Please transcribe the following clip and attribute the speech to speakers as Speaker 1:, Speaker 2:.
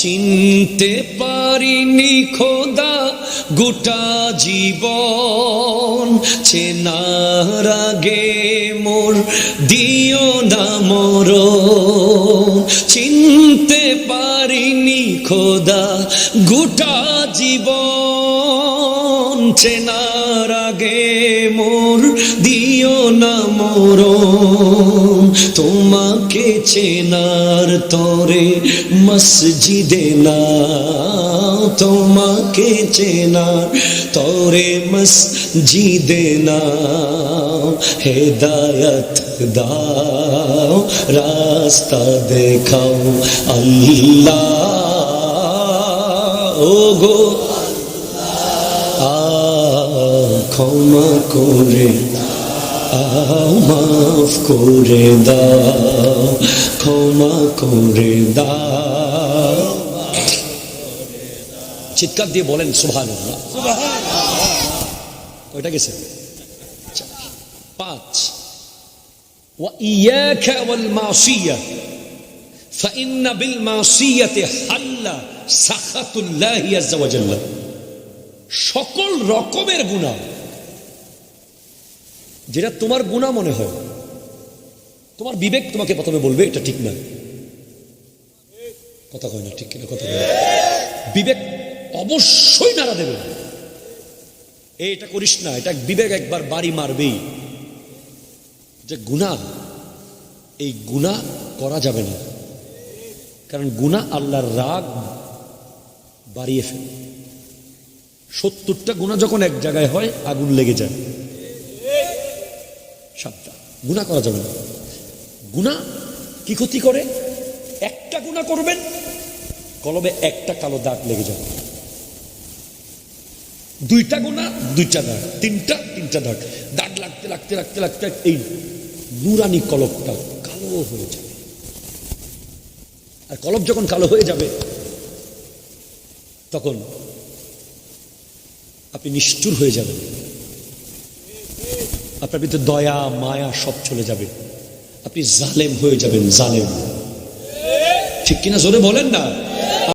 Speaker 1: চিনতে পারিনি খোদা, গোটা জীবন। চেনার আগে মোর দিও না মর চিনতে পারিনি খোদা, গোটা জীবন। চেনার আগে মোর দিও না মোর তোমাকে চেনার তরে মসজিদে না, তোমাকে চেনার তরে মসজিদে না। হেদায়ত দাও, রাস্তা দেখাও আল্লাহ। ও গো ক্ষমা করে মাফ করে দাও ক্ষমা করে দাও চিৎকার দিয়ে বলেন সুভান ওইটা গেছে চার, পাঁচ وإياك والمعصية فإن بالمعصية حل سخط الله عز وجل সকল রকমের গুণা যেটা তোমার গুণা মনে হয়। তোমার বিবেক তোমাকে প্রথমে বলবে, এটা ঠিক না কথা কয় না, ঠিক কিনা কথা কয়। বিবেক অবশ্যই নাড়া দেবে। এটা করিস না, এটা বিবেক একবার বাড়ি মারবেই। যে গুণা এই গুণা করা যাবে না। কারণ গুণা আল্লাহর রাগ বাড়িয়ে ফেলে। সত্তরটা গুণা যখন এক জায়গায় হয়, আগুন লেগে যায়। সাবধান গুণা করা যাবে না। গুণা কি ক্ষতি করে? একটা গুণা করবেন কলবে একটা কালো দাগ লেগে যাবে। দুইটা গুণা দুইটা দাগ। তিনটা তিনটা দাগ। দাগ লাগতে লাগতে লাগতে লাগতে এই নুরানি কলবটা কালো হয়ে যাবে। আর কলব যখন কালো হয়ে যাবে, তখন আপনি নিষ্ঠুর হয়ে যাবেন। আপনার ভিতরে দয়া, মায়া সব চলে যাবে। আপনি জালেম হয়ে যাবেন, জালেম। ঠিক কিনা জোরে বলেন না?